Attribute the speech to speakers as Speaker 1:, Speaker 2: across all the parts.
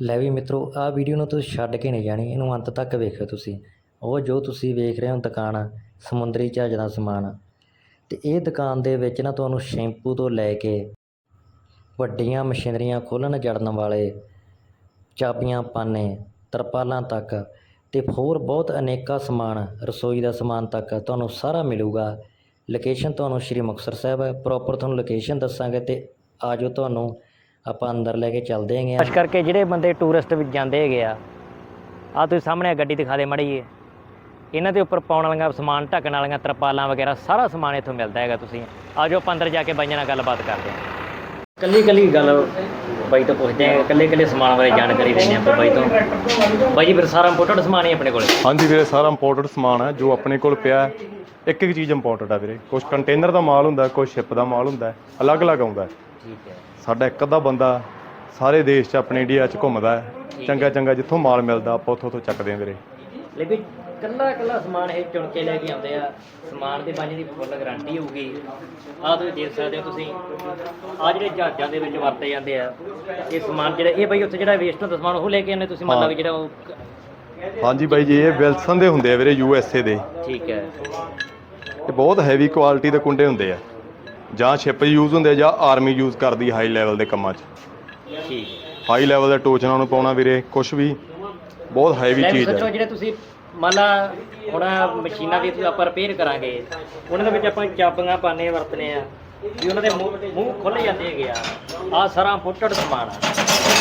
Speaker 1: ਲੈ ਵੀ ਮਿੱਤਰੋ, ਆਹ ਵੀਡੀਓ ਨੂੰ ਤੁਸੀਂ ਛੱਡ ਕੇ ਨਹੀਂ ਜਾਣੀ, ਇਹਨੂੰ ਅੰਤ ਤੱਕ ਵੇਖਿਓ ਤੁਸੀਂ। ਉਹ ਜੋ ਤੁਸੀਂ ਵੇਖ ਰਹੇ ਹੋ ਦੁਕਾਨ, ਸਮੁੰਦਰੀ ਜਹਾਜ਼ ਦਾ ਸਮਾਨ। ਤੇ ਇਹ ਦੁਕਾਨ ਦੇ ਵਿੱਚ ਨਾ ਤੁਹਾਨੂੰ ਸ਼ੈਂਪੂ ਤੋਂ ਲੈ ਕੇ ਵੱਡੀਆਂ ਮਸ਼ੀਨਰੀਆਂ ਖੋਲ੍ਹਣ ਜੜਨ ਵਾਲੇ ਚਾਬੀਆਂ, ਪਾਨੇ, ਤਰਪਾਲਾਂ ਤੱਕ ਤੇ ਹੋਰ ਬਹੁਤ ਅਨੇਕਾਂ ਸਮਾਨ, ਰਸੋਈ ਦਾ ਸਮਾਨ ਤੱਕ ਤੁਹਾਨੂੰ ਸਾਰਾ ਮਿਲੂਗਾ। ਲੋਕੇਸ਼ਨ ਤੁਹਾਨੂੰ ਸ਼੍ਰੀ ਮੁਕਤਸਰ ਸਾਹਿਬ ਹੈ ਪ੍ਰੋਪਰ ਤੁਹਾਨੂੰ ਲੋਕੇਸ਼ਨ ਦੱਸਾਂਗੇ ਤੇ ਆਜੋ ਤੁਹਾਨੂੰ ਆਪਾਂ ਅੰਦਰ ਲੈ ਕੇ ਚੱਲਦੇ ਹੈਗੇ ਖਾਸ ਕਰਕੇ ਜਿਹੜੇ ਬੰਦੇ ਟੂਰਿਸਟ ਵਿੱਚ ਜਾਂਦੇ ਹੈਗੇ ਆ ਆ ਤੁਸੀਂ ਸਾਹਮਣੇ ਗੱਡੀ ਦਿਖਾ ਦੇ ਮੜੀ ਏ ਇਹਨਾਂ ਦੇ ਉੱਪਰ ਪਾਉਣ ਵਾਲੀਆਂ ਸਮਾਨ ਢੱਕਣ ਵਾਲੀਆਂ ਤਰਪਾਲਾਂ ਵਗੈਰਾ ਸਾਰਾ ਸਮਾਨ ਇੱਥੋਂ ਮਿਲਦਾ ਹੈਗਾ ਤੁਸੀਂ। ਆਜੋ ਆਪਾਂ ਅੰਦਰ ਜਾ ਕੇ ਬਾਈਆਂ ਨਾਲ ਗੱਲਬਾਤ ਕਰਦੇ ਹਾਂ। ਕੱਲੀ ਕੱਲੀ ਗੱਲ ਬਾਈ ਤੋਂ ਪੁੱਛਦੇ ਆ ਕੱਲੇ ਕੱਲੇ ਸਮਾਨ ਬਾਰੇ ਜਾਣਕਾਰੀ ਲੈਣੇ ਆਪਾਂ ਬਾਈ ਤੋਂ। ਬਾਈ ਜੀ ਫਿਰ ਸਾਰਾ ਇੰਪੋਰਟਡ ਸਮਾਨ ਹੀ ਆਪਣੇ ਕੋਲ?
Speaker 2: ਹਾਂਜੀ ਵੀਰੇ ਸਾਰਾ ਇੰਪੋਰਟਡ ਸਮਾਨ ਹੈ ਜੋ ਆਪਣੇ ਕੋਲ ਪਿਆ। ਇੱਕ ਇੱਕ ਚੀਜ਼ ਇੰਪੋਰਟਡ ਹੈ ਵੀਰੇ। ਕੁਝ ਕੰਟੇਨਰ ਦਾ ਮਾਲ ਹੁੰਦਾ ਕੁਝ ਸ਼ਿਪ ਦਾ ਮਾਲ ਹੁੰਦਾ ਅਲੱਗ-ਅਲੱਗ ਆਉਂਦਾ।
Speaker 1: ਠੀਕ ਹੈ।
Speaker 2: ਸਾਡਾ ਇੱਕ ਅੱਧਾ ਬੰਦਾ ਸਾਰੇ ਦੇਸ਼ 'ਚ ਆਪਣੇ ਇੰਡੀਆ 'ਚ ਘੁੰਮਦਾ ਹੈ। ਚੰਗਾ ਚੰਗਾ ਜਿੱਥੋਂ ਮਾਲ ਮਿਲਦਾ ਆਪਾਂ ਉੱਥੋਂ ਤੋਂ ਚੱਕਦੇ ਹਾਂ ਵੀਰੇ।
Speaker 1: ਲੇਕਿਨ ਕੱਲਾ ਕੱਲਾ ਸਮਾਨ ਇਹ ਚੁਣ ਕੇ ਲੈ ਕੇ ਆਉਂਦੇ ਆ। ਸਮਾਨ ਦੇ ਬਾਜੀ ਦੀ ਫੁੱਲ ਗਾਰੰਟੀ ਹੋਊਗੀ। ਆਹ ਤੁਸੀਂ ਦੇਖ ਸਕਦੇ ਹੋ ਤੁਸੀਂ। ਆ ਜਿਹੜੇ ਜਹਾਜ਼ਾਂ ਦੇ ਵਿੱਚ ਵਰਤੇ ਜਾਂਦੇ ਆ ਇਹ ਸਮਾਨ ਜਿਹੜਾ ਇਹ ਬਈ ਉੱਥੇ ਜਿਹੜਾ ਵੇਸਟ ਹੁੰਦਾ ਸਮਾਨ ਉਹ ਲੈ ਕੇ ਆਉਂਦੇ ਤੁਸੀਂ ਮੰਨ ਲਓ ਵੀ ਜਿਹੜਾ ਉਹ
Speaker 2: ਹਾਂਜੀ ਬਾਈ ਜੀ ਇਹ ਵਿਲਸਨ ਦੇ ਹੁੰਦੇ ਆ ਵੀਰੇ ਯੂ ਐਸ ਏ ਦੇ।
Speaker 1: ਠੀਕ ਹੈ।
Speaker 2: ਇਹ ਬਹੁਤ ਹੈਵੀ ਕੁਆਲਿਟੀ ਦੇ ਕੁੰਡੇ ਹੁੰਦੇ ਆ। ਜਾਂ ਸ਼ਿਪ ਯੂਜ਼ ਹੁੰਦੇ ਜਾਂ ਆਰਮੀ ਯੂਜ਼ ਕਰਦੀ ਹਾਈ ਲੈਵਲ ਦੇ ਕੰਮਾਂ 'ਚ।
Speaker 1: ਠੀਕ।
Speaker 2: ਹਾਈ ਲੈਵਲ ਦੇ ਟੋਚਨਾਂ ਨੂੰ ਪਾਉਣਾ ਵੀਰੇ ਕੁਝ ਵੀ ਬਹੁਤ ਹੈਵੀ ਚੀਜ਼
Speaker 1: ਸੱਚੋ
Speaker 2: ਹੈ
Speaker 1: ਜਿਹੜੇ ਤੁਸੀਂ ਮੰਨ ਲਾ ਹੁਣ ਮਸ਼ੀਨਾਂ ਦੀ ਤੁਸੀਂ ਆਪਾਂ ਰਿਪੇਅਰ ਕਰਾਂਗੇ ਉਹਨਾਂ ਦੇ ਵਿੱਚ ਆਪਾਂ ਚਾਬੀਆਂ ਪਾਣੇ ਵਰਤਨੇ ਆ ਵੀ ਉਹਨਾਂ ਦੇ ਮੂੰਹ ਮੂੰਹ ਖੁੱਲ ਜਾਂਦੇ ਹੈਗੇ ਆ। ਆ ਸਾਰਾ ਇੰਪੋਰਟਡ ਸਮਾਨ ਆ।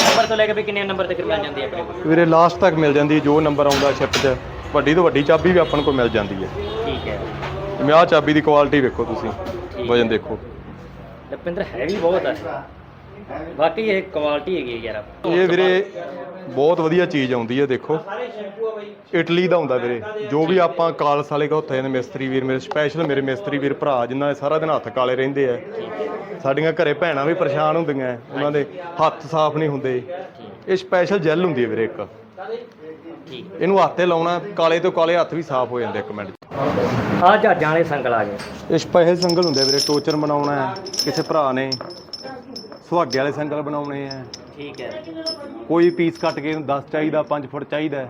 Speaker 1: ਨੰਬਰ ਤੋਂ ਲੈ ਕੇ ਵੀ ਕਿੰਨੇ ਨੰਬਰ ਤੱਕ ਮਿਲ ਜਾਂਦੀ ਹੈ ਆਪਣੇ ਕੋਲ?
Speaker 2: ਵੀਰੇ ਲਾਸਟ ਤੱਕ ਮਿਲ ਜਾਂਦੀ ਹੈ ਜੋ ਨੰਬਰ ਆਉਂਦਾ ਸ਼ਿਪ 'ਚ। ਵੱਡੀ ਤੋਂ ਵੱਡੀ ਚਾਬੀ ਵੀ ਆਪਾਂ ਨੂੰ ਕੋਲ ਮਿਲ ਜਾਂਦੀ ਹੈ।
Speaker 1: ਠੀਕ ਹੈ।
Speaker 2: ਜਿਵੇਂ ਆਹ ਚਾਬੀ ਦੀ ਕੁਆਲਿਟੀ ਵੇਖੋ ਤੁਸੀਂ। ਵਜਨ ਦੇਖੋ।
Speaker 1: ਲਪਿੰਦਰ ਹੈਵੀ ਬਹੁਤ ਹੈ ਬਾਕੀ ਇਹ ਕੁਆਲਿਟੀ ਹੈਗੀ ਹੈ ਯਾਰ
Speaker 2: ਇਹ ਵੀਰੇ ਬਹੁਤ ਵਧੀਆ ਚੀਜ਼ ਆਉਂਦੀ ਹੈ ਦੇਖੋ। ਇਟਲੀ ਦਾ ਹੁੰਦਾ ਵੀਰੇ। ਜੋ ਵੀ ਆਪਾਂ ਕਾਲਸ ਵਾਲੇ ਕੋ ਉੱਥੇ ਨੇ ਮਿਸਤਰੀ ਵੀਰ ਮੇਰੇ ਸਪੈਸ਼ਲ ਮੇਰੇ ਮਿਸਤਰੀ ਵੀਰ ਭਰਾ ਜਿਨ੍ਹਾਂ ਦੇ ਸਾਰਾ ਦਿਨ ਹੱਥ ਕਾਲੇ ਰਹਿੰਦੇ ਆ। ਸਾਡੀਆਂ ਘਰੇ ਭੈਣਾਂ ਵੀ ਪਰੇਸ਼ਾਨ ਹੁੰਦੀਆਂ ਉਹਨਾਂ ਦੇ ਹੱਥ ਸਾਫ਼ ਨਹੀਂ ਹੁੰਦੇ। ਇਹ ਸਪੈਸ਼ਲ ਜੈਲ ਹੁੰਦੀ ਹੈ ਵੀਰੇ ਇੱਕ। ਇਹਨੂੰ ਹੱਥ ਤੇ ਲਾਉਣਾ ਕਾਲੇ ਤੋਂ ਕਾਲੇ ਹੱਥ ਵੀ ਸਾਫ਼ ਹੋ ਜਾਂਦੇ ਇੱਕ ਮਿੰਟ 'ਚ।
Speaker 1: ਆ ਜਹਾਜ਼ਾਂ ਵਾਲੇ ਸੰਗਲ ਆ ਗਏ।
Speaker 2: ਇਹ ਸਪੈਸ਼ਲ ਸੰਗਲ ਹੁੰਦੇ ਆ ਵੀਰੇ ਟੋਚਰ ਬਣਾਉਣਾ ਹੈ ਕਿਸੇ ਭਰਾ ਨੇ। ਸੁਹਾਗੇ ਵਾਲੇ ਸੰਗਲ ਬਣਾਉਣੇ ਆ।
Speaker 1: ਠੀਕ ਹੈ।
Speaker 2: ਕੋਈ ਪੀਸ ਕੱਟ ਕੇ ਇਹਨੂੰ 10 ਚਾਹੀਦਾ 5 ਫੁੱਟ ਚਾਹੀਦਾ ਹੈ।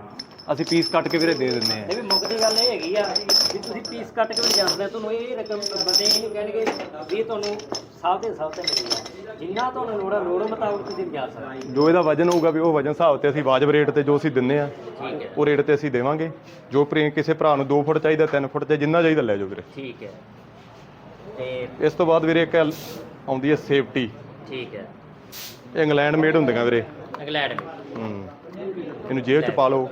Speaker 2: ਅਸੀਂ ਪੀਸ ਕੱਟ ਕੇ ਵੀਰੇ ਦੇ ਦਿੰਦੇ ਆ।
Speaker 1: ਇਹ ਵੀ ਮੁੱਖ ਦੀ ਗੱਲ ਇਹ ਹੈਗੀ ਆ ਵੀ ਤੁਸੀਂ ਪੀਸ ਕੱਟ ਕੇ ਵੀ ਜਾਂਦੇ ਤੁਹਾਨੂੰ ਇਹ ਰਕਮ ਬੰਦੇ ਇਹ ਨਹੀਂ ਕਹਿਣਗੇ ਵੀ ਇਹ ਤੁਹਾਨੂੰ ਸਾਫ਼ ਦੇ ਸਾਫ਼ ਤੇ ਮਿਲੇਗਾ। ਜਿੰਨਾ ਤੁਹਾਨੂੰ ਲੋੜ ਆ ਲੋੜ ਮੁਤਾਬਕ ਤੁਸੀਂ ਜਾ ਸਕਦੇ ਹੋ।
Speaker 2: ਜੋ ਇਹਦਾ ਵਜਨ ਹੋਊਗਾ ਵੀ ਉਹ ਵਜਨ ਹਿਸਾਬ ਤੇ ਅਸੀਂ ਵਾਜਬ ਰੇਟ ਤੇ ਜੋ ਅਸੀਂ ਦਿੰਨੇ ਆ
Speaker 1: ਠੀਕ ਹੈ।
Speaker 2: ਉਹ ਰੇਟ ਤੇ ਅਸੀਂ ਦੇਵਾਂਗੇ। ਜੋ ਪ੍ਰੇ ਕਿਸੇ ਭਰਾ ਨੂੰ 2 ਫੁੱਟ ਚਾਹੀਦਾ 3 ਫੁੱਟ ਤੇ ਜਿੰਨਾ ਚਾਹੀਦਾ ਲੈ ਜਾਓ ਵੀਰੇ।
Speaker 1: ਠੀਕ ਹੈ। ਤੇ
Speaker 2: ਇਸ ਤੋਂ ਬਾਅਦ ਵੀਰੇ ਇੱਕ ਆਉਂਦੀ ਹੈ ਸੇਫਟੀ
Speaker 1: ਠੀਕ ਹੈ।
Speaker 2: ਇੰਗਲੈਂਡ ਮੇਡ ਹੁੰਦੀਆਂ ਵੀਰੇ।
Speaker 1: ਇੰਗਲੈਂਡ
Speaker 2: ਹੂੰ। ਇਹਨੂੰ ਜੇਬ 'ਚ ਪਾ ਲਓ।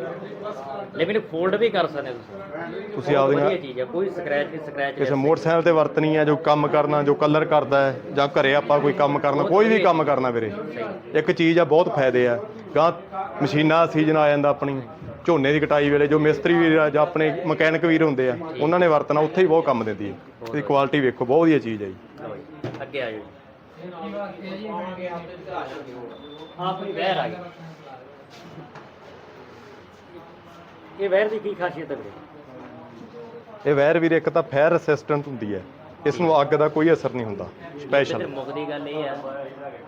Speaker 1: ਲੇਕਿਨ ਫੋਲਡ ਵੀ ਕਰ ਸਕਦੇ ਤੁਸੀਂ।
Speaker 2: ਤੁਸੀਂ
Speaker 1: ਬਹੁਤ
Speaker 2: ਆਪਦੀਆਂ
Speaker 1: ਵਧੀਆ ਚੀਜ਼ ਹੈ। ਕੋਈ ਸਕ੍ਰੈਚ ਨਹੀਂ ਸਕ੍ਰੈਚ
Speaker 2: ਕਿਸੇ ਮੋਟਰਸਾਈਕਲ ਤੇ ਵਰਤਣੀ ਹੈ ਜੋ ਕੰਮ ਕਰਨਾ ਜੋ ਕਲਰ ਕਰਦਾ ਹੈ ਜਾਂ ਘਰੇ ਆਪਾਂ ਕੋਈ ਕੰਮ ਕਰਨਾ ਕੋਈ ਵੀ ਕੰਮ ਕਰਨਾ ਵੀਰੇ। ਇੱਕ ਚੀਜ਼ ਆ ਬਹੁਤ ਫਾਇਦੇ ਆ। ਗਾਂ ਮਸ਼ੀਨਾਂ ਸੀਜ਼ਨ ਆ ਜਾਂਦਾ ਆਪਣੀ। ਝੋਨੇ ਦੀ ਕਟਾਈ ਵੇਲੇ ਜੋ ਮਿਸਤਰੀ ਵੀਰ ਆ ਜਾਂ ਆਪਣੇ ਮਕੈਨਿਕ ਵੀਰ ਹੁੰਦੇ ਆ ਉਹਨਾਂ ਨੇ ਵਰਤਣਾ ਉੱਥੇ ਹੀ ਬਹੁਤ ਕੰਮ ਦਿੰਦੀ ਹੈ। ਇਹਦੀ ਕੁਆਲਿਟੀ ਵੇਖੋ ਬਹੁਤ ਵਧੀਆ ਚੀਜ਼ ਹੈ ਜੀ।
Speaker 1: ਲਓ ਜੀ, ਅੱਗੇ ਆ ਜਾਓ। ਆਪਣੀ ਵਹਿਰ ਆ ਗਈ ਇਹ ਵਹਿਰ ਦੀ ਕੀ ਖਾਸੀਅਤ ਹੈ ਵੀਰੇ?
Speaker 2: ਇਹ ਵਾਇਰ ਵੀਰੇ ਇੱਕ ਤਾਂ ਫਾਇਰ ਰੈਸਿਸਟੈਂਟ ਹੁੰਦੀ ਹੈ। ਇਸ ਨੂੰ ਅੱਗ ਦਾ ਕੋਈ ਅਸਰ ਨਹੀਂ ਹੁੰਦਾ। ਸਪੈਸ਼ਲ
Speaker 1: ਮੁੱਖ ਦੀ ਗੱਲ ਇਹ ਆ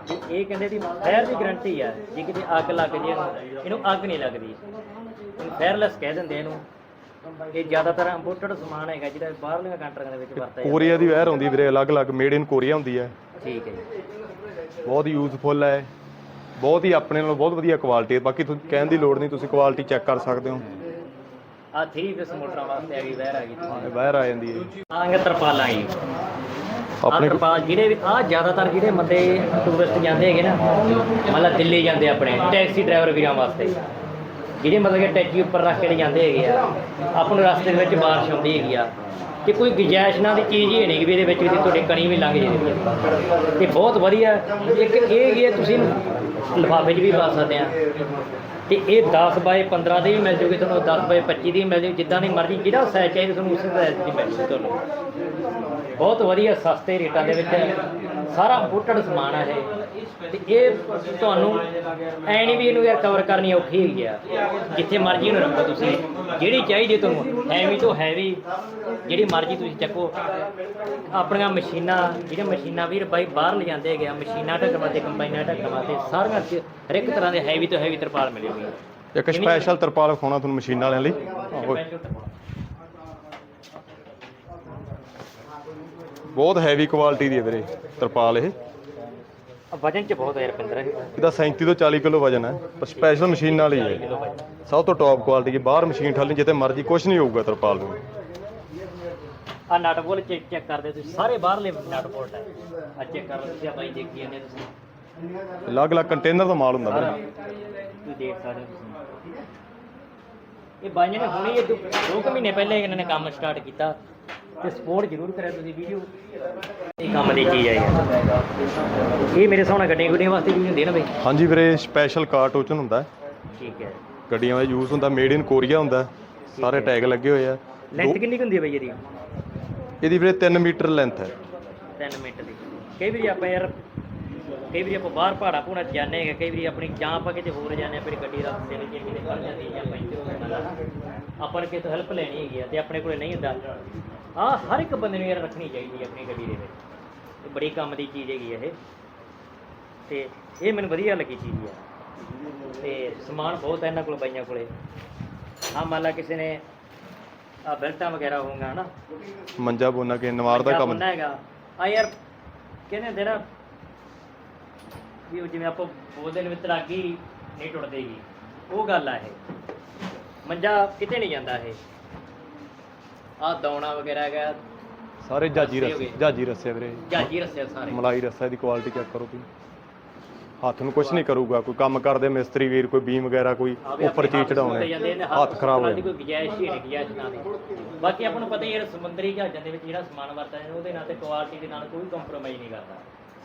Speaker 1: ਕਿ ਇਹ ਕਹਿੰਦੇ ਦੀ ਫਾਇਰ ਦੀ ਗਾਰੰਟੀ ਆ ਜੇ ਕਿਤੇ ਅੱਗ ਲੱਗ ਜੇ ਇਹਨੂੰ ਇਹਨੂੰ ਅੱਗ ਨਹੀਂ ਲੱਗਦੀ। ਇਹਨੂੰ ਫਾਇਰਲੈਸ ਕਹਿ ਦਿੰਦੇ ਇਹਨੂੰ। ਇਹ ਜ਼ਿਆਦਾਤਰ ਇੰਪੋਰਟਡ ਸਮਾਨ ਹੈਗਾ ਜਿਹੜਾ ਬਾਹਰਲੀਆਂ ਕੰਟਰੀਆਂ ਦੇ ਵਿੱਚ ਵਰਤਿਆ ਜਾਂਦਾ।
Speaker 2: ਕੋਰੀਆ ਦੀ ਵਾਇਰ ਹੁੰਦੀ ਵੀਰੇ ਅਲੱਗ-ਅਲੱਗ ਮੇਡ ਇਨ ਕੋਰੀਆ ਹੁੰਦੀ ਹੈ।
Speaker 1: ਠੀਕ ਹੈ ਜੀ।
Speaker 2: ਬਹੁਤ ਯੂਜ਼ਫੁਲ ਹੈ। ਬਹੁਤ ਹੀ ਆਪਣੇ ਨਾਲੋਂ ਬਹੁਤ ਵਧੀਆ ਕੁਆਲਿਟੀ ਹੈ। ਬਾਕੀ ਤੁਸੀਂ ਕਹਿਣ ਦੀ ਲੋੜ ਨਹੀਂ ਤੁਸੀਂ ਕੁਆਲਿਟੀ ਚੈੱਕ ਕਰ ਸਕਦੇ ਹੋ।
Speaker 1: ਆ 3 ਪੀਸ ਮੋਟਰਾਂ ਵਾਸਤੇ ਆ ਗਈ ਵਹਿਰ ਆ ਗਈ।
Speaker 2: ਇਹ ਵਾਇਰ ਆ ਜਾਂਦੀ ਹੈ
Speaker 1: ਆ ਗਏ ਤਰਪਾਲਾਂ ਜੀ। ਆ
Speaker 2: ਆਪਣੇ
Speaker 1: ਤਰਪਾਲ ਜਿਹੜੇ ਵੀ ਆ ਜ਼ਿਆਦਾਤਰ ਜਿਹੜੇ ਬੰਦੇ ਟੂਰਿਸਟ ਜਾਂਦੇ ਹੈਗੇ ਨਾ ਮਤਲਬ ਦਿੱਲੀ ਜਾਂਦੇ ਆਪਣੇ ਟੈਕਸੀ ਡਰਾਈਵਰ ਵੀਰਾਂ ਵਾਸਤੇ। ਜਿਹੜੇ ਮਤਲਬ ਕਿ ਟੈਚੀ ਉੱਪਰ ਰੱਖ ਕੇ ਲੈ ਜਾਂਦੇ ਹੈਗੇ ਆ ਆਪਾਂ ਨੂੰ ਰਸਤੇ ਦੇ ਵਿੱਚ ਬਾਰਿਸ਼ ਆਉਂਦੀ ਹੈਗੀ ਆ। ਤੇ ਕੋਈ ਗੁੰਜਾਇਸ਼ ਨਾ ਦੀ ਚੀਜ਼ ਹੀ ਨਹੀਂ ਕਿ ਵੀ ਇਹਦੇ ਵਿੱਚ ਵੀ ਤੁਹਾਡੇ ਕਣੀ ਵੀ ਲੰਘ ਜੇ ਤੇ ਬਹੁਤ ਵਧੀਆ ਇੱਕ ਇਹ ਹੈਗੀ ਹੈ ਤੁਸੀਂ ਲਿਫਾਫੇ 'ਚ ਵੀ ਪਾ ਸਕਦੇ ਆ ਤੇ ਇਹ 10 ਬਾਏ 15 ਦੀ ਵੀ ਮਿਲ ਜੂਗੀ ਤੁਹਾਨੂੰ 10 ਬਾਏ 25 ਦੀ ਵੀ ਮਿਲ ਜੂਗੀ, ਜਿੱਦਾਂ ਦੀ ਮਰਜ਼ੀ, ਜਿਹੜਾ ਸਾਈਜ਼ ਚਾਹੀਦਾ ਤੁਹਾਨੂੰ, ਉਸੇ ਸਾਈਜ਼ ਦੀ ਮਿਲ ਜੂਗੀ ਤੁਹਾਨੂੰ। ਬਹੁਤ ਵਧੀਆ, ਸਸਤੇ ਰੇਟਾਂ ਦੇ ਵਿੱਚ ਸਾਰਾ ਇੰਪੋਰਟਡ ਸਮਾਨ ਹੈ ਇਹ। ਤੇ ਇਹ ਤੁਹਾਨੂੰ ਐ ਨਹੀਂ ਵੀ ਇਹਨੂੰ ਯਾਰ ਕਵਰ ਕਰਨੀ ਔਖੀ ਹੈਗੀ ਆ। ਜਿੱਥੇ ਮਰਜ਼ੀ ਇਹਨੂੰ ਰੱਖੋ ਤੁਸੀਂ। ਜਿਹੜੀ ਚਾਹੀਦੀ ਤੁਹਾਨੂੰ ਹੈਵੀ ਤੋਂ ਹੈਵੀ ਜਿਹੜੀ ਮਰਜ਼ੀ ਤੁਸੀਂ ਚੱਕੋ। ਆਪਣੀਆਂ ਮਸ਼ੀਨਾਂ ਜਿਹੜੀਆਂ ਮਸ਼ੀਨਾਂ ਵੀਰ ਬਾਈ ਬਾਹਰ ਲਿਜਾਂਦੇ ਹੈਗੇ ਆ ਮਸ਼ੀਨਾਂ ਢੱਕਣ ਵਾਸਤੇ ਕੰਬਾਈਨਾਂ ਢੱਕਣ ਵਾਸਤੇ ਸਾਰੀਆਂ ਚ ਹਰ ਇੱਕ ਤਰ੍ਹਾਂ ਦੇ ਹੈਵੀ ਤੋਂ ਹੈਵੀ ਤਰਪਾਲ ਮਿਲੇਗੀ
Speaker 2: ਇੱਕ ਸਪੈਸ਼ਲ ਤਰਪਾਲ ਵਿਖਾਉਣਾ ਤੁਹਾਨੂੰ ਮਸ਼ੀਨਾਂ ਵਾਲਿਆਂ ਲਈ। ਆਹੋ। ਬਹੁਤ ਹੈਵੀ ਕੁਆਲਿਟੀ ਦੀ ਹੈ ਵੀਰੇ ਤਰਪਾਲ ਇਹ।
Speaker 1: ਵਜਨ ਚ ਬਹੁਤ ਹੈ ਰਪਿੰਦਰ
Speaker 2: ਇਹਦਾ 37 ਤੋਂ 40 ਕਿਲੋ ਵਜਨ ਹੈ। ਪਰ ਸਪੈਸ਼ਲ ਮਸ਼ੀਨ ਨਾਲ ਹੀ ਹੈ। ਸਭ ਤੋਂ ਟੌਪ ਕੁਆਲਿਟੀ ਹੈ ਬਾਹਰ ਮਸ਼ੀਨ ਠੱਲਣੀ ਜਿੱਥੇ ਮਰਜ਼ੀ ਕੁਝ ਨਹੀਂ ਹੋਊਗਾ ਤਰਪਾਲ ਨੂੰ।
Speaker 1: ਆ ਨਟ ਬੋਲ ਚੈੱਕ ਚੈੱਕ ਕਰਦੇ ਤੁਸੀਂ। ਸਾਰੇ ਬਾਹਰਲੇ ਨਟ ਬੋਲਟ ਹੈ ਆ ਚੈੱਕ ਕਰ ਲਓ ਤੁਸੀਂ ਆ ਬਾਈ ਦੇਖੀ ਜਾਂਦੇ ਤੁਸੀਂ।
Speaker 2: ਅਲੱਗ-ਅਲੱਗ ਕੰਟੇਨਰ ਦਾ ਮਾਲ ਹੁੰਦਾ
Speaker 1: ਸਾਰਾ
Speaker 2: ਵੀਰੇ।
Speaker 1: ਤੁਸੀਂ ਦੇਖ ਸਕਦੇ ਹੋ ਤੁਸੀਂ। ਇਹ ਬਾਈਆਂ ਨੇ ਹੁਣੇ ਇਹ ਦੋ ਦੋ ਕੁ ਮਹੀਨੇ ਪਹਿਲੇ ਇਹਨਾਂ ਨੇ ਕੰਮ ਸਟਾਰਟ ਕੀਤਾ। ਤੇ ਸਪੋਰਟ ਜ਼ਰੂਰ ਕਰਿਆ ਤੁਸੀਂ ਵੀਡੀਓ। ਇਹ ਕੰਮ ਦੀ ਚੀਜ਼ ਹੈ ਯਾਰ ਇਹ ਮੇਰੇ ਸਾਹਮਣੇ ਗੱਡੀਆਂ ਗੁੱਡੀਆਂ ਵਾਸਤੇ ਵੀ ਹੁੰਦੀ ਨਾ ਬਈ।
Speaker 2: ਹਾਂਜੀ ਵੀਰੇ ਸਪੈਸ਼ਲ ਕਾਰ ਟੋਚਨ ਹੁੰਦਾ ਹੈ।
Speaker 1: ਠੀਕ ਹੈ।
Speaker 2: ਗੱਡੀਆਂ ਦਾ ਯੂਜ਼ ਹੁੰਦਾ ਮੇਡ ਇਨ ਕੋਰੀਆ ਹੁੰਦਾ ਹੈ। ਸਾਰੇ ਟੈਗ ਲੱਗੇ ਹੋਏ ਆ।
Speaker 1: ਲੈਂਥ ਕਿੰਨੀ ਕੁ ਹੁੰਦੀ ਹੈ ਬਈ ਇਹਦੀ?
Speaker 2: ਇਹਦੀ ਵੀਰੇ 3 ਮੀਟਰ ਲੈਂਥ ਹੈ।
Speaker 1: 3 ਮਿੰਟ ਦੀ। ਕਈ ਵਾਰੀ ਆਪਾਂ ਯਾਰ ਕਈ ਵਾਰੀ ਆਪਾਂ ਬਾਹਰ ਪਹਾੜਾ ਪੂੜਾ ਜਾਂਦੇ ਹੈਗੇ ਕਈ ਵਾਰੀ ਆਪਣੀ ਜਾਂ ਆਪਾਂ ਕਿਤੇ ਹੋਰ ਜਾਂਦੇ ਆ ਫਿਰ ਗੱਡੀ ਰਸਤੇ ਵਿੱਚ ਕਿਤੇ ਫੜ ਜਾਂਦੀ ਹੈ ਜਾਂ ਪੈਂਚਰ ਹੋ ਜਾਂਦਾ ਆਪਾਂ ਨੇ ਕਿਤੇ ਹੈਲਪ ਲੈਣੀ ਹੈਗੀ ਆ ਤੇ ਆਪਣੇ ਕੋਲੇ ਨਹੀਂ ਹੁੰਦਾ। ਆ ਹਰ ਇੱਕ ਬੰਦੇ ਨੂੰ ਯਾਰ ਰੱਖਣੀ ਚਾਹੀਦੀ ਹੈ ਆਪਣੀ ਗੱਡੀ ਦੇ ਵਿੱਚ। ਇਹ ਬੜੀ ਕੰਮ ਦੀ ਚੀਜ਼ ਹੈਗੀ ਆ ਇਹ। ਤੇ ਇਹ ਮੈਨੂੰ ਵਧੀਆ ਲੱਗੀ ਚੀਜ਼ ਆ। ਤੇ ਸਮਾਨ ਬਹੁਤ ਹੈ ਇਹਨਾਂ ਕੋਲ ਬਾਈਆਂ ਕੋਲੇ। ਆ ਮੰਨ ਲਾ ਕਿਸੇ ਨੇ ਆ ਬੈਲਟਾਂ ਵਗੈਰਾ ਹੋਊਗਾ ਨਾ
Speaker 2: ਮੰਜਾ ਬੋਨਾ ਕੇ ਨਵਾਰ ਦਾ ਕੰਮ
Speaker 1: ਬੰਦਾ ਹੈਗਾ। ਆ ਯਾਰ ਕਹਿੰਦੇ ਹੁੰਦੇ ਨਾ ਵੀ ਉਹ ਜਿਵੇਂ ਆਪਾਂ ਬੋਲਦੇ ਨੇ ਵੀ ਤਰਾਗੀ ਨਹੀਂ ਟੁੱਟਦੇਗੀ ਉਹ ਗੱਲ ਆ ਇਹ। ਮੰਜਾ ਕਿਤੇ ਨਹੀਂ ਜਾਂਦਾ ਇਹ। ਆ ਦੌਣਾ ਵਗੈਰਾ ਹੈਗਾ।
Speaker 2: ਸਾਰੇ ਜਾਜੀ
Speaker 1: ਰੱਸੇ ਹੋ
Speaker 2: ਰੱਸੇ
Speaker 1: ਗਏ।
Speaker 2: ਜਾਜੀ ਰੱਸੇ ਵੀਰੇ।
Speaker 1: ਜਾਜੀ ਰੱਸੇ ਸਾਰੇ।
Speaker 2: ਮਲਾਈ ਰੱਸਾ ਦੀ ਕੁਆਲਿਟੀ ਚੈੱਕ ਕਰੋ ਤੁਸੀਂ। ਹੱਥ ਨੂੰ ਕੁਝ ਨਹੀਂ ਕਰੂਗਾ। ਕੋਈ ਕੰਮ ਕਰਦੇ ਮਿਸਤਰੀ ਵੀਰ ਕੋਈ ਬੀਮ ਵਗੈਰਾ ਕੋਈ
Speaker 1: ਆ ਵੀ
Speaker 2: ਉੱਪਰ
Speaker 1: ਆਪਣੇ
Speaker 2: ਚੀਜ਼
Speaker 1: ਹੱਥ ਸੁੱਤੇ ਜਾਂਦੇ
Speaker 2: ਚੜਾਉਣੇ
Speaker 1: ਨੇ,
Speaker 2: ਹੱਥ ਖਰਾਬ ਹੋ
Speaker 1: ਦੀ
Speaker 2: ਜਾਂਦੇ।
Speaker 1: ਕੋਈ ਗੁਜਾਇਸ਼ ਹੀ ਨਹੀਂ ਗੁਜਾਇਸ਼ ਨਾ ਦੀ। ਬਾਕੀ ਆਪਾਂ ਨੂੰ ਪਤਾ ਹੀ ਹੈ ਸਮੁੰਦਰੀ ਜਹਾਜ਼ਾਂ ਦੇ ਵਿੱਚ ਜਿਹੜਾ ਸਮਾਨ ਵਰਤਦਾ ਹੈ ਉਹਦੇ ਨਾਲ ਤੇ ਕੁਆਲਿਟੀ ਦੇ ਨਾਲ ਕੋਈ ਕੰਪਰੋਮਾਈਜ਼ ਨਹੀਂ ਕਰਦਾ।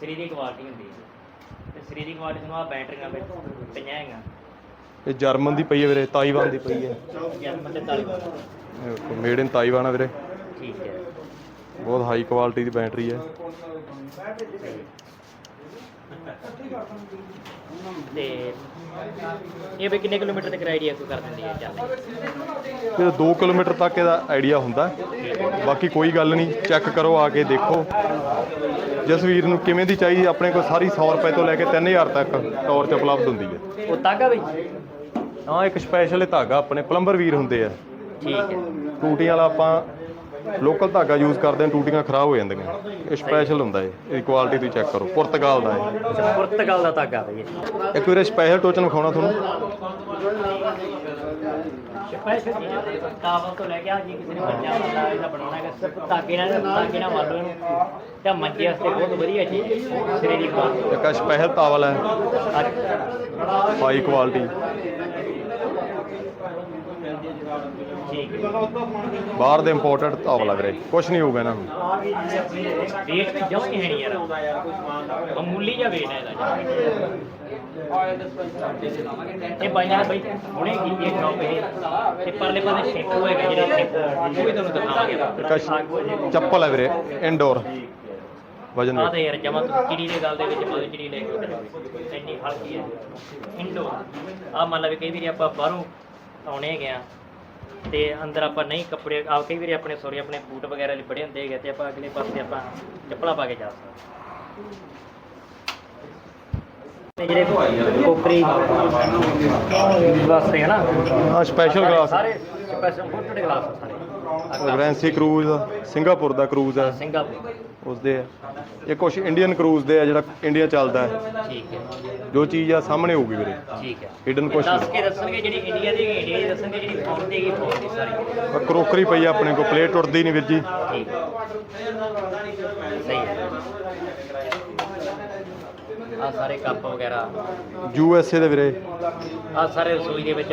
Speaker 1: ਸਰੀਰਕ ਕੁਆਲਿਟੀ ਹੁੰਦੀ ਹੈ। ਤੇ ਸਰੀਰਕ ਕੁਆਲਿਟੀ ਨੂੰ ਆ ਬੈਟਰੀਆਂ ਵਿੱਚ ਪਈਆਂ ਹੈਗੀਆਂ।
Speaker 2: ਇਹ ਜਰਮਨ ਦੀ ਪਈ ਹੈ ਵੀਰੇ ਤਾਈਵਾਨ ਦੀ ਪਈ ਹੈ।
Speaker 1: ਜਨਮ ਤੇ ਤਾਲੀਬਾਨ
Speaker 2: ਮੇਡ ਇਨ ਤਾਈਵਾਨ ਹੈ ਵੀਰੇ।
Speaker 1: ਠੀਕ ਹੈ।
Speaker 2: ਬਹੁਤ ਹਾਈ ਕੁਆਲਿਟੀ ਦੀ ਬੈਟਰੀ ਹੈ।
Speaker 1: ਤੇ ਇਹ ਵੀ ਕਿੰਨੇ ਕਿਲੋਮੀਟਰ ਤੱਕ ਆਈਡੀਆ ਕੋਈ ਕਰ ਦਿੰਦੀ ਹੈ ਚੱਲ
Speaker 2: ਇਹ 2 ਕਿਲੋਮੀਟਰ ਤੱਕ ਇਹਦਾ ਆਈਡੀਆ ਹੁੰਦਾ। ਬਾਕੀ ਕੋਈ ਗੱਲ ਨਹੀਂ ਚੈੱਕ ਕਰੋ ਆ ਕੇ ਦੇਖੋ। ਜਿਸ ਵੀਰ ਨੂੰ ਕਿਵੇਂ ਦੀ ਚਾਹੀਦੀ ਆਪਣੇ ਕੋਲ ਸਾਰੀ 100 ਰੁਪਏ ਤੋਂ ਲੈ ਕੇ 3000 ਤੱਕ ਟੌਰ 'ਚ ਉਪਲਬਧ ਹੁੰਦੀ ਹੈ।
Speaker 1: ਉਹ ਤਾਗਾ ਵੀ?
Speaker 2: ਹਾਂ ਇੱਕ ਸਪੈਸ਼ਲ ਧਾਗਾ ਆਪਣੇ ਪਲੰਬਰ ਵੀਰ ਹੁੰਦੇ ਆ।
Speaker 1: ਠੀਕ ਹੈ।
Speaker 2: ਟੂਟੀਆਂ ਵਾਲਾ ਆਪਾਂ ਲੋਕਲ ਧਾਗਾ ਯੂਜ਼ ਕਰਦੇ ਹਾਂ ਟੂਟੀਆਂ ਖਰਾਬ ਹੋ ਜਾਂਦੀਆਂ। ਇਹ ਸਪੈਸ਼ਲ ਹੁੰਦਾ ਹੈ ਇਹਦੀ ਕੁਆਲਿਟੀ ਤੁਸੀਂ ਚੈੱਕ ਕਰੋ। ਪੁਰਤਗਾਲ ਦਾ ਹੈ
Speaker 1: ਅੱਛਾ ਪੁਰਤਗਾਲ ਦਾ ਤਾਗਾ ਬਈ ਇਹ।
Speaker 2: ਇੱਕ ਵੀਰੇ ਸਪੈਸ਼ਲ ਟੋਚਨ ਵਿਖਾਉਣਾ ਤੁਹਾਨੂੰ।
Speaker 1: ਸਪੈਸ਼ਲ ਕਾਬਲ ਤੋਂ ਲੈ ਕੇ ਆ ਜੀ ਕਿਸੇ ਨੇ ਬੰਦਾ ਇਹਦਾ ਬਣਾਉਣਾ ਹੈ ਸਿਰਫ ਤਾਗੇ ਨਾਲ ਤਾਗੇ ਨਾਲ ਮੰਨ ਲਓ ਇਹਨੂੰ। ਤਾਂ ਮੰਜੇ ਵਾਸਤੇ ਬਹੁਤ ਵਧੀਆ ਚੀਜ਼ ਸਰੀਰਕ ਬਾਤ।
Speaker 2: ਇੱਕ ਸਪੈਸ਼ਲ ਤਾਵਲ ਹੈ। ਹਾਈ ਕੁਆਲਿਟੀ ਬਾਹਰ ਦੇ ਇੰਪੋਰਟਡ ਆ ਵੀਰੇ ਕੁਝ ਨਹੀਂ ਹੋਊਗਾ ਇਹਨਾਂ ਨੂੰ।
Speaker 1: ਰੇਟ ਵੀ ਜਮਾ ਨਹੀਂ ਹੈ ਨੀ ਯਾਰ। ਮਾਮੂਲੀ ਜਿਹਾ ਵੇਟ ਹੈ ਇਹਦਾ। ਇਹ ਬਈ ਹੁਣੇ ਕੀਤੀ ਹੈ ਸ਼ੌਪ ਇਹ। ਤੇ ਪਰਲੇ ਪਾਸੇ ਸ਼ੈਂਪੂ ਹੈਗਾ ਜਿਹੜਾ ਸ਼ੈਂਪੂ ਉਹ ਵੀ ਤੁਹਾਨੂੰ ਦਿਖਾਵਾਂਗੇ।
Speaker 2: ਚੱਪਲ ਹੈ ਵੀਰੇ ਇਨਡੋਰ ਵਜਨ
Speaker 1: ਆ ਤਾਂ ਯਾਰ ਜਮਾ ਚਿੜੀ ਦੇ ਗੱਲ ਦੇ ਵਿੱਚ ਪਾਵੇ ਚਿੜੀ ਲੈ ਕੇ ਇੰਨੀ ਹਲਕੀ ਹੈ। ਇੰਡੋ ਆ ਮੰਨ ਲਵੇ ਕਈ ਵਾਰੀ ਆਪਾਂ ਬਾਹਰੋਂ ਆਉਣੇ ਹੈਗੇ ਆ। ਤੇ ਅੰਦਰ ਆਪਾਂ ਨਹੀਂ ਕੱਪੜੇ ਆ ਕਈ ਵਾਰੀ ਆਪਣੇ ਸੌਰੀ ਆਪਣੇ ਬੂਟ ਵਗੈਰਾ ਲਿਬੜੇ ਹੁੰਦੇ ਹੈਗੇ ਤੇ ਆਪਾਂ ਅਗਲੇ ਪਾਸੇ ਆਪਾਂ ਚੱਪਲਾਂ ਪਾ ਕੇ ਜਾ ਸਕਦੇ ਤੇ ਜਿਹੜੇ ਕੋਕਰੀ ਵਾਸਤੇ ਹੈ ਨਾ
Speaker 2: ਹਾਂ ਸਪੈਸ਼ਲ ਗਲਾਸ।
Speaker 1: ਸਾਰੇ ਸਪੈਸ਼ਲ ਫੋਟੋ ਗਲਾਸ ਆ ਸਾਰੇ।
Speaker 2: ਕਰੂਜ਼ ਸਿੰਗਾਪੁਰ ਦਾ ਕਰੂਜ਼ ਹੈ
Speaker 1: ਸਿੰਗਾਪੁਰ।
Speaker 2: ਉਸ ਦੇ ਆ। ਇਹ ਕੁਝ ਇੰਡੀਅਨ ਕਰੂਜ਼ ਦੇ ਆ ਜਿਹੜਾ ਇੰਡੀਆ ਚੱਲਦਾ ਹੈ।
Speaker 1: ਠੀਕ ਹੈ।
Speaker 2: ਜੋ ਚੀਜ਼ ਆ ਸਾਹਮਣੇ ਹੋਊਗੀ ਵੀਰੇ।
Speaker 1: ਠੀਕ ਹੈ।
Speaker 2: ਹਿਡਨ ਕੁਝ
Speaker 1: ਦੱਸ ਕੇ ਦੱਸਣਗੇ ਜਿਹੜੀ ਇੰਡੀਆ ਦੀ ਹੈਗੀ ਇੰਡੀਆ ਦੀ ਦੱਸਣਗੇ ਜਿਹੜੀ ਫੋਨ ਦੀ ਹੈਗੀ ਫੋਨ ਦੀ ਸਾਰੀ
Speaker 2: ਕਰੋਕਰੀ ਪਈ ਆ ਆਪਣੇ ਕੋਲ ਪਲੇਟ ਟੁੱਟਦੀ ਨਹੀਂ ਵੀਰ ਜੀ।
Speaker 1: ਠੀਕ ਸਹੀ ਹੈ। ਆ ਸਾਰੇ ਕੱਪ ਵਗੈਰਾ।
Speaker 2: ਯੂ ਐਸ ਏ ਦੇ ਵੀਰੇ।
Speaker 1: ਆ ਸਾਰੇ ਰਸੋਈ ਦੇ ਵਿੱਚ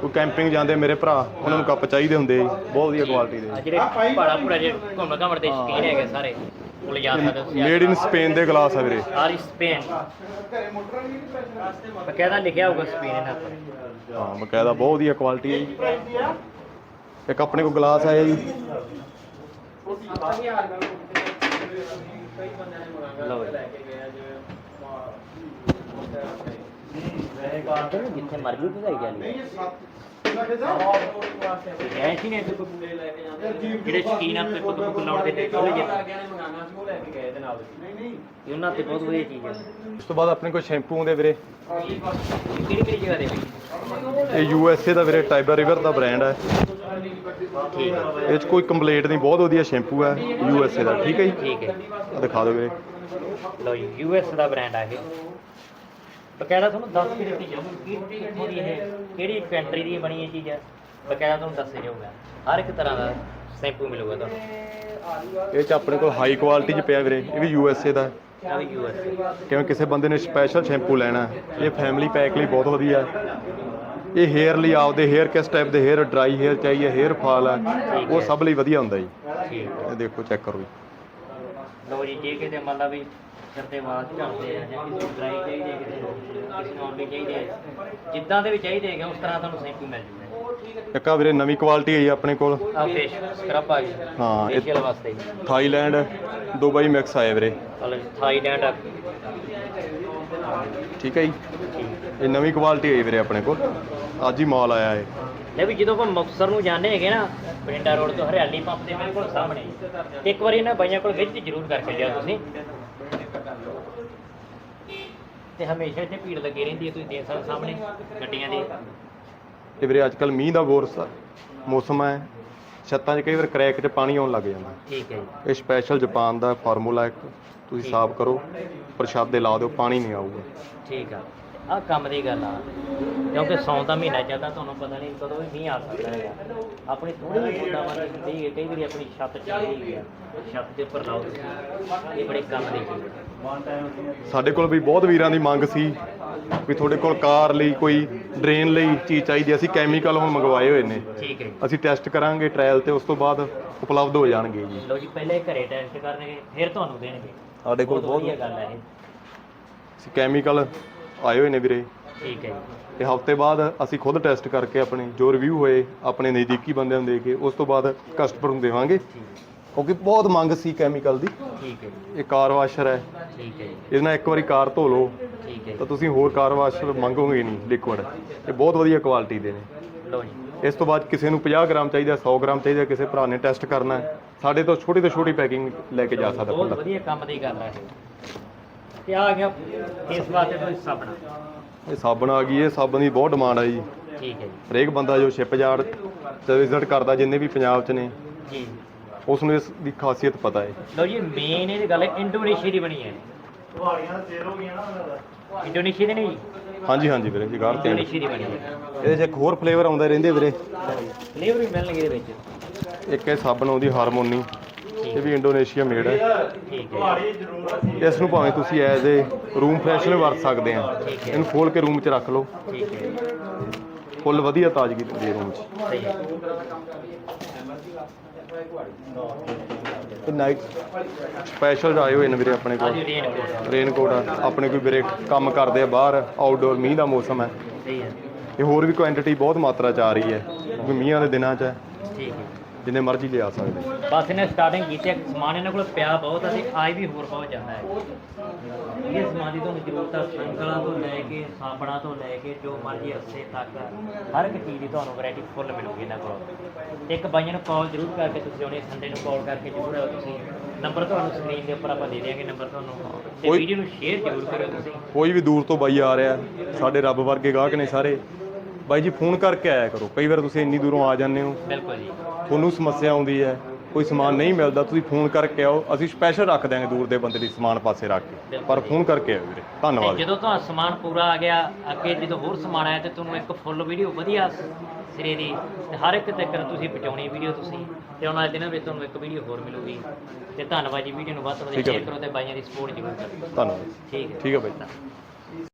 Speaker 2: ਕੋਈ ਕੈਂਪਿੰਗ ਜਾਂਦੇ ਮੇਰੇ ਭਰਾ ਉਹਨਾਂ ਨੂੰ ਕੱਪ ਚਾਹੀਦੇ ਹੁੰਦੇ ਜੀ ਬਹੁਤ ਵਧੀਆ ਕੁਆਲਿਟੀ ਦੇ।
Speaker 1: ਆ ਜਿਹੜੇ ਪਹਾੜਾ ਪੂੜਾ ਜਿਹੜੇ ਘੁੰਮ ਘਮੜ ਦੇ ਸ਼ੌਕੀਨ ਹੈਗੇ ਸਾਰੇ ਉਹ ਲਿਜਾ ਸਕਦੇ ਤੁਸੀਂ।
Speaker 2: ਮੇਡ ਇਨ ਸਪੇਨ ਦੇ ਗਲਾਸ ਆ ਵੀਰੇ।
Speaker 1: ਸਾਰੀ ਸਪੇਨ ਬਕਾਇਦਾ ਲਿਖਿਆ ਹੋਊਗਾ ਸਪੇਨ ਇਹਨਾਂ ਪਰ
Speaker 2: ਹਾਂ ਬਕਾਇਦਾ ਬਹੁਤ ਵਧੀਆ ਕੁਆਲਿਟੀ ਹੈ ਜੀ। ਇੱਕ ਆਪਣੇ ਕੋਲ ਗਲਾਸ ਆਇਆ ਜੀ।
Speaker 1: ਲਓ ਜੀ। ਜਿੱਥੇ ਮਰਜ਼ੀ ਭਜਾਈ ਜਾਂਦੀ ਐਸੀ ਨੇ ਜਿਹੜੇ ਸ਼ਕੀਨ ਆ ਤੇ ਪੁੱਤ ਪੁੱਤ ਲਾਉਣ ਦੇ ਨੇ ਉਹ ਲੈ ਉਹਨਾਂ ਤੇ ਬਹੁਤ ਵਧੀਆ ਚੀਜ਼ ਹੈ।
Speaker 2: ਉਸ ਤੋਂ ਬਾਅਦ ਆਪਣੇ ਕੋਲ ਸ਼ੈਂਪੂ ਹੁੰਦੇ ਵੀਰੇ।
Speaker 1: ਕਿਹੜੀ ਕਿਹੜੀ ਜਗ੍ਹਾ ਦੇ
Speaker 2: ਇਹ ਯੂ ਐਸ ਏ ਦਾ ਵੀਰੇ ਟਾਈਬਰ ਰਿਵਰ ਦਾ ਬ੍ਰਾਂਡ ਹੈ।
Speaker 1: ਠੀਕ ਹੈ।
Speaker 2: ਇਹ 'ਚ ਕੋਈ ਕੰਪਲੀਟ ਨਹੀਂ ਬਹੁਤ ਵਧੀਆ ਸ਼ੈਂਪੂ ਹੈ ਯੂ ਐਸ ਏ ਦਾ। ਠੀਕ ਹੈ ਜੀ?
Speaker 1: ਠੀਕ ਹੈ।
Speaker 2: ਦਿਖਾ ਦਿਓ ਵੀਰੇ।
Speaker 1: ਲੋ ਯੂ ਐਸ ਦਾ ਬ੍ਰਾਂਡ ਆ ਇਹ। ਬਕਾਇਦਾ ਤੁਹਾਨੂੰ ਦੱਸ ਕੇ ਦਿੱਤੀ ਜਾਊਗੀ ਕਿ ਕਿੱਥੋਂ ਦੀ ਇਹ ਕਿਹੜੀ ਕੰਟਰੀ ਦੀ ਬਣੀ ਇਹ ਚੀਜ਼ ਹੈ। ਬਕਾਇਦਾ ਤੁਹਾਨੂੰ ਦੱਸਿਆ ਜਾਊਗਾ। ਹਰ ਇੱਕ ਤਰ੍ਹਾਂ ਦਾ ਸ਼ੈਂਪੂ ਮਿਲੂਗਾ ਤੁਹਾਨੂੰ।
Speaker 2: ਇਹ 'ਚ ਆਪਣੇ ਕੋਲ ਹਾਈ ਕੁਆਲਿਟੀ 'ਚ ਪਿਆ ਵੀਰੇ ਇਹ ਵੀ ਯੂ ਐਸ ਏ ਦਾ। ਹੈ।
Speaker 1: ਆ
Speaker 2: ਕਿਵੇਂ ਕਿਸੇ ਬੰਦੇ ਨੇ ਸਪੈਸ਼ਲ ਸ਼ੈਂਪੂ ਲੈਣਾ ਇਹ ਫੈਮਿਲੀ ਪੈਕ ਲਈ ਬਹੁਤ ਵਧੀਆ ਇਹ ਹੇਅਰ ਲਈ ਆਪਦੇ ਹੇਅਰ ਕਿਸ ਟਾਈਪ ਦੇ ਹੇਅਰ ਡਰਾਈ ਹੇਅਰ ਚਾਹੀਏ ਹੇਅਰ ਫਾਲ ਹੈ ਉਹ ਸਭ ਲਈ ਵਧੀਆ ਹੁੰਦਾ ਜੀ। ਇਹ ਦੇਖੋ ਚੈੱਕ ਕਰੋ ਜੀ।
Speaker 1: ਲੋ ਜੀ ਜੇ ਕਿਤੇ ਮੰਨ ਲਾ ਵੀ ਸਿਰ ਤੇ ਵਾਲ ਝੜਦੇ ਆ ਜਾਂ ਕਿਸੇ ਨੂੰ ਡਰਾਈ ਚਾਹੀਦੇ ਆ, ਕਿਸੇ ਨੂੰ ਕਿਸੇ ਨੂੰ ਆਮਲੀ ਚਾਹੀਦੇ ਆ ਜਿੱਦਾਂ ਦੇ ਵੀ ਚਾਹੀਦੇ ਹੈਗੇ ਉਸ ਤਰ੍ਹਾਂ ਤੁਹਾਨੂੰ ਸ਼ੈਂਪੂ ਮਿਲ ਜੂਗਾ
Speaker 2: ਇੱਕ ਵੀਰੇ ਨਵੀਂ ਕੁਆਲਿਟੀ ਹੈ ਜੀ ਆਪਣੇ ਕੋਲ।
Speaker 1: ਆ ਫੇਸ ਸਕਰਬ ਆ ਗਈ।
Speaker 2: ਹਾਂ, ਇਹ-
Speaker 1: ਫੇਸ਼ੀਅਲ ਵਾਸਤੇ।
Speaker 2: ਥਾਈਲੈਂਡ ਦੁਬਈ ਮਿਕਸ ਆਇਆ ਵੀਰੇ।
Speaker 1: ਥਾਈਲੈਂਡ ਆ।
Speaker 2: ਠੀਕ ਹੈ ਜੀ। ਇਹ ਨਵੀਂ ਕੁਆਲਿਟੀ ਹੈ ਜੀ ਵੀਰੇ ਆਪਣੇ ਕੋਲ। ਅੱਜ ਹੀ ਮਾਲ ਆਇਆ ਹੈ
Speaker 1: ਲੈ ਵੀ ਜਦੋਂ ਆਪਾਂ ਮੁਕਤਸਰ ਨੂੰ ਜਾਂਦੇ ਹੈਗੇ ਨਾ ਬਰਿੰਡਾ ਰੋਡ ਤੋਂ ਹਰਿਆਲੀ ਪੰਪ ਦੇ ਬਿਲਕੁਲ ਸਾਹਮਣੇ। ਤੇ ਇੱਕ ਵਾਰੀ ਇਹਨਾਂ ਬਾਈਆਂ ਕੋਲ ਵਿਜ਼ਿਟ ਜ਼ਰੂਰ ਕਰਕੇ ਲਿਆ ਤੁਸੀਂ। ਤੇ ਹਮੇਸ਼ਾ ਇੱਥੇ ਭੀੜ ਲੱਗੀ ਰਹਿੰਦੀ ਹੈ ਤੁਸੀਂ ਦੇਖ ਸਕਦੇ ਸਾਹਮਣੇ ਗੱਡੀਆਂ ਦੀ।
Speaker 2: ਇਹ ਵੀਰੇ ਅੱਜ ਕੱਲ ਮੀਂਹ ਦਾ ਬੋਰਸ ਮੌਸਮ ਹੈ। ਛੱਤਾਂ 'ਚ ਕਈ ਵਾਰ ਕ੍ਰੈਕ 'ਚ ਪਾਣੀ ਆਉਣ ਲੱਗ ਜਾਂਦਾ।
Speaker 1: ਠੀਕ ਹੈ ਜੀ।
Speaker 2: ਇਹ ਸਪੈਸ਼ਲ ਜਾਪਾਨ ਦਾ ਫਾਰਮੂਲਾ ਇੱਕ ਤੁਸੀਂ ਸਾਫ਼ ਕਰੋ। ਪ੍ਰਸ਼ਾਦੇ ਲਾ ਦਿਓ ਪਾਣੀ ਨਹੀਂ ਆਊਗਾ।
Speaker 1: ਠੀਕ ਆ। ਆ ਕੰਮ ਦੀ ਗੱਲ ਆ। ਕਿਉਂਕਿ ਸੌਣ ਦਾ ਮਹੀਨਾ ਜਾਂਦਾ ਤੁਹਾਨੂੰ ਪਤਾ ਨਹੀਂ ਕਦੋਂ ਵੀ ਮੀਂਹ ਆ ਸਕਦਾ ਹੈਗਾ। ਆਪਣੀ ਥੋੜੀ ਜਿਹੀ ਬੁੱਢਾ ਹੁੰਦੀ ਹੈ ਕਈ ਵਾਰੀ ਆਪਣੀ ਛੱਤ ਚੱਲਦੀ ਹੈ ਛੱਤ ਦੇ ਉੱਪਰ ਲਾਓ ਤੁਸੀਂ। ਇਹ ਬੜੇ ਕੰਮ ਦੀ ਚੀਜ਼ ਹੈ
Speaker 2: ਸਾਡੇ ਕੋਲ ਵੀ ਬਹੁਤ ਵੀਰਾਂ ਦੀ ਮੰਗ ਸੀ ਵੀ ਤੁਹਾਡੇ ਕੋਲ ਕਾਰ ਲਈ ਕੋਈ ਡਰੇਨ ਲਈ ਚੀਜ਼ ਚਾਹੀਦੀ ਅਸੀਂ ਕੈਮੀਕਲ ਹੁਣ ਮੰਗਵਾਏ ਹੋਏ ਨੇ।
Speaker 1: ਠੀਕ ਹੈ।
Speaker 2: ਅਸੀਂ ਟੈਸਟ ਕਰਾਂਗੇ ਟ੍ਰਾਇਲ ਤੇ ਉਸ ਤੋਂ ਬਾਅਦ ਉਪਲਬਧ ਹੋ ਜਾਣਗੇ ਜੀ।
Speaker 1: ਲੋ ਜੀ ਪਹਿਲੇ ਘਰੇ ਟੈਸਟ ਕਰਨਗੇ ਫਿਰ ਤੁਹਾਨੂੰ ਦੇਣਗੇ।
Speaker 2: ਸਾਡੇ ਕੋਲ ਬਹੁਤ
Speaker 1: ਵਧੀਆ ਗੱਲ ਹੈ ਇਹ।
Speaker 2: ਅਸੀਂ ਕੈਮੀਕਲ ਆਏ ਹੋਏ ਨੇ ਵੀਰੇ।
Speaker 1: ਠੀਕ ਹੈ ਜੀ।
Speaker 2: ਤੇ ਹਫ਼ਤੇ ਬਾਅਦ ਅਸੀਂ ਖੁਦ ਟੈਸਟ ਕਰਕੇ ਆਪਣੇ ਜੋ ਰਿਵਿਊ ਹੋਏ ਆਪਣੇ ਨਜ਼ਦੀਕੀ ਬੰਦਿਆਂ ਨੂੰ ਦੇ ਕੇ ਉਸ ਤੋਂ ਬਾਅਦ ਕਸਟਮਰ ਨੂੰ ਦੇਵਾਂਗੇ। ਕਿਉਂਕਿ ਬਹੁਤ ਮੰਗ ਸੀ ਕੈਮੀਕਲ ਦੀ।
Speaker 1: ਠੀਕ ਹੈ ਜੀ।
Speaker 2: ਇਹ ਕਾਰ ਵਾਸ਼ਰ ਹੈ।
Speaker 1: ਠੀਕ ਹੈ ਜੀ।
Speaker 2: ਇਹਦੇ ਨਾਲ ਇੱਕ ਵਾਰੀ ਕਾਰ ਧੋ ਲਓ।
Speaker 1: ਠੀਕ ਹੈ
Speaker 2: ਤਾਂ ਤੁਸੀਂ ਹੋਰ ਕਾਰ ਵਾਸ਼ਰ ਮੰਗੋਗੇ ਨਹੀਂ ਲਿਕੁਇਡ ਇਹ ਬਹੁਤ ਵਧੀਆ ਕੁਆਲਿਟੀ ਦੇ ਨੇ।
Speaker 1: ਜੀ ਲੋ ਜੀ।
Speaker 2: ਇਸ ਤੋਂ ਬਾਅਦ ਕਿਸੇ ਨੂੰ 50 ਗ੍ਰਾਮ ਚਾਹੀਦਾ 100 ਗ੍ਰਾਮ ਚਾਹੀਦਾ ਕਿਸੇ ਭਰਾ ਨੇ ਟੈਸਟ ਕਰਨਾ ਹੈ। ਸਾਡੇ ਤੋਂ ਛੋਟੀ ਤੋਂ ਛੋਟੀ ਪੈਕਿੰਗ ਲੈ ਕੇ ਜਾ ਸਕਦਾ
Speaker 1: ਬਹੁਤ
Speaker 2: ਬੰਦਾ।
Speaker 1: ਵਧੀਆ ਕੰਮ ਦੀ ਗੱਲ ਹੈ ਇਹ। ਤੇ ਆ ਗਿਆ ਇਸ ਵਾਸਤੇ ਤੁਸੀਂ ਸਾਬਣ
Speaker 2: ਇਹ ਸਾਬਣ ਆ ਗਈ ਇਹ ਸਾਬਣ ਦੀ ਬਹੁਤ ਡਿਮਾਂਡ ਹੈ ਜੀ।
Speaker 1: ਠੀਕ ਹੈ ਜੀ।
Speaker 2: ਹਰੇਕ ਬੰਦਾ ਜੋ ਸ਼ਿਪ ਯਾਰਡ ਤੇ ਵਿਜ਼ਿਟ ਕਰਦਾ ਜਿੰਨੇ ਵੀ ਪੰਜਾਬ 'ਚ ਨੇ
Speaker 1: ਜੀ।
Speaker 2: ਉਸ ਨੂੰ ਇਸ ਦੀ ਖਾਸੀਅਤ ਪਤਾ ਹੈ।
Speaker 1: ਲਓ ਜੀ ਮੇਨ ਇਹ ਗੱਲ ਇੰਡੋਨੇਸ਼ੀਆ ਦੀ ਬਣੀ ਹੈ। ਇੰਡੋਨੇਸ਼ੀਆ ਦੀ। ਨਹੀਂ? ਜੀ
Speaker 2: ਹਾਂਜੀ ਹਾਂਜੀ ਵੀਰੇ ਜਿਗਾਰ ਤੇ।
Speaker 1: ਇੰਡੋਨੇਸ਼ੀਆ ਦੀ ਬਣੀ ਹੈ।
Speaker 2: ਇਹਦੇ 'ਚ ਇੱਕ ਹੋਰ ਫਲੇਵਰ ਆਉਂਦਾ ਰਹਿੰਦੇ ਵੀਰੇ।
Speaker 1: ਫਲੇਵਰ ਵੀ ਮਿਲਣਗੇ ਇਹਦੇ ਵਿੱਚ।
Speaker 2: ਇੱਕ ਇਹ ਸਾਬਣ ਆਉਂਦੀ ਹਾਰਮੋਨੀ ਇਹ ਵੀ ਇੰਡੋਨੇਸ਼ੀਆ ਮੇਡ ਹੈ।
Speaker 1: ਠੀਕ ਹੈ
Speaker 2: ਇਸ ਨੂੰ ਭਾਵੇਂ ਤੁਸੀਂ ਐਜ਼ ਏ ਰੂਮ ਫਰੈਸ਼ਨਰ ਵਰਤ ਸਕਦੇ ਆ।
Speaker 1: ਠੀਕ ਹੈ।
Speaker 2: ਇਹਨੂੰ ਖੋਲ ਕੇ ਰੂਮ 'ਚ ਰੱਖ ਲਓ।
Speaker 1: ਠੀਕ ਹੈ
Speaker 2: ਫੁੱਲ ਵਧੀਆ ਤਾਜ਼ਗੀ ਹੈ ਰੂਮ 'ਚ।
Speaker 1: ਸਹੀ ਹੈ
Speaker 2: ਤੇ ਨਾਈਟ ਸਪੈਸ਼ਲ ਆਏ ਹੋਏ ਨੇ ਵੀਰੇ ਆਪਣੇ ਕੋਲ।
Speaker 1: ਰੇਨ ਕੋਟ
Speaker 2: ਰੇਨ ਕੋਟ ਆ। ਆਪਣੇ ਕੋਈ ਵੀਰੇ ਕੰਮ ਕਰਦੇ ਆ ਬਾਹਰ ਆਊਟਡੋਰ ਮੀਂਹ ਦਾ ਮੌਸਮ ਹੈ।
Speaker 1: ਸਹੀ ਹੈ।
Speaker 2: ਇਹ ਹੋਰ ਵੀ ਕੁਆਂਟੀਟੀ ਬਹੁਤ ਮਾਤਰਾ ਚ ਆ ਰਹੀ ਹੈ। ਕਿਉਂਕਿ ਮੀਂਹਾਂ ਦੇ ਦਿਨਾਂ 'ਚ ਹੈ,
Speaker 1: ਠੀਕ ਹੈ।
Speaker 2: ਜਿੰਨੇ ਮਰਜ਼ੀ ਲਿਆ ਸਕਦੇ।
Speaker 1: ਬਸ ਇਹਨੇ ਸਟਾਰਟਿੰਗ ਕੀਤੀ ਹੈ ਸਮਾਨ ਇਹਨਾਂ ਕੋਲ ਪਿਆ ਬਹੁਤ ਹੈ ਤੇ ਆਏ ਵੀ ਹੋਰ ਬਹੁਤ ਜਾਂਦਾ ਹੈ। ਇਹ ਸਮਾਨ ਦੀ ਤੁਹਾਨੂੰ ਜ਼ਰੂਰਤ ਹੈ ਸੰਕਲਾਂ ਤੋਂ ਲੈ ਕੇ ਸਾਬਣਾਂ ਤੋਂ ਲੈ ਕੇ ਜੋ ਮਰਜ਼ੀ ਰੱਸੇ ਤੱਕ ਹਰ ਇੱਕ ਚੀਜ਼ ਦੀ ਤੁਹਾਨੂੰ ਵੈਰਾਈਟੀ ਫੁੱਲ ਮਿਲੂਗੀ ਇਹਨਾਂ ਕੋਲ। ਇੱਕ ਬਾਈਆਂ ਨੂੰ ਕਾਲ ਜ਼ਰੂਰ ਕਰਕੇ ਤੁਸੀਂ ਆਉਣੇ ਸੰਡੇ ਨੂੰ ਕਾਲ ਕਰਕੇ ਜ਼ਰੂਰ ਤੁਸੀਂ। ਨੰਬਰ ਤੁਹਾਨੂੰ ਸਕਰੀਨ ਦੇ ਉੱਪਰ ਆਪਾਂ ਦੇ ਦਿਆਂਗੇ ਨੰਬਰ ਤੁਹਾਨੂੰ। ਤੇ ਵੀਡੀਓ ਨੂੰ ਸ਼ੇਅਰ ਜ਼ਰੂਰ ਕਰਿਓ ਤੁਸੀਂ।
Speaker 2: ਕੋਈ ਵੀ ਦੂਰ ਤੋਂ ਬਾਈ ਆ ਰਿਹਾ ਸਾਡੇ ਰੱਬ ਵਰਗੇ ਗਾਹਕ ਨੇ ਸਾਰੇ। ਬਾਈ ਜੀ ਫੋਨ ਕਰਕੇ ਆਇਆ ਕਰੋ। ਕਈ ਵਾਰ ਤੁਸੀਂ ਇੰਨੀ ਦੂਰੋਂ ਆ ਜਾਂਦੇ ਹੋ।
Speaker 1: ਬਿਲਕੁਲ ਜੀ।
Speaker 2: ਤੁਹਾਨੂੰ ਸਮੱਸਿਆ ਆਉਂਦੀ ਹੈ ਕੋਈ ਸਮਾਨ ਨਹੀਂ ਮਿਲਦਾ ਤੁਸੀਂ ਫੋਨ ਕਰਕੇ ਆਓ। ਅਸੀਂ ਸਪੈਸ਼ਲ ਰੱਖ ਦਿਆਂਗੇ ਦੂਰ ਦੇ ਬੰਦੇ ਲਈ ਸਮਾਨ ਪਾਸੇ ਰੱਖ ਕੇ। ਪਰ ਫੋਨ ਕਰਕੇ ਆਓ ਵੀਰੇ। ਧੰਨਵਾਦ
Speaker 1: ਜਦੋਂ ਤੁਹਾਡਾ ਸਮਾਨ ਪੂਰਾ ਆ ਗਿਆ ਅੱਗੇ ਜਦੋਂ ਹੋਰ ਸਮਾਨ ਆਇਆ ਤੇ ਤੁਹਾਨੂੰ ਇੱਕ ਫੁੱਲ ਵੀਡੀਓ ਵਧੀਆ ਸਿਰੇ ਦੀ ਤੇ ਹਰ ਇੱਕ ਤੱਕ ਤੁਸੀਂ ਪਹੁੰਚਾਉਣੀ ਵੀਡੀਓ ਤੁਸੀਂ। ਤੇ ਉਹਨਾਂ ਦੇ ਦਿਨਾਂ ਵਿੱਚ ਤੁਹਾਨੂੰ ਇੱਕ ਵੀਡੀਓ ਹੋਰ ਮਿਲੂਗੀ। ਤੇ ਧੰਨਵਾਦ ਜੀ ਵੀਡੀਓ ਨੂੰ ਵੱਧ ਤੋਂ ਵੱਧ ਸ਼ੇਅਰ। ਕਰੋ ਤੇ ਬਾਈਆਂ ਦੀ ਸਪੋਰਟ ਜ਼ਰੂਰ ਕਰੋ।
Speaker 2: ਧੰਨਵਾਦ।
Speaker 1: ਠੀਕ ਹੈ।
Speaker 2: ਠੀਕ ਹੈ ਬਾਈ।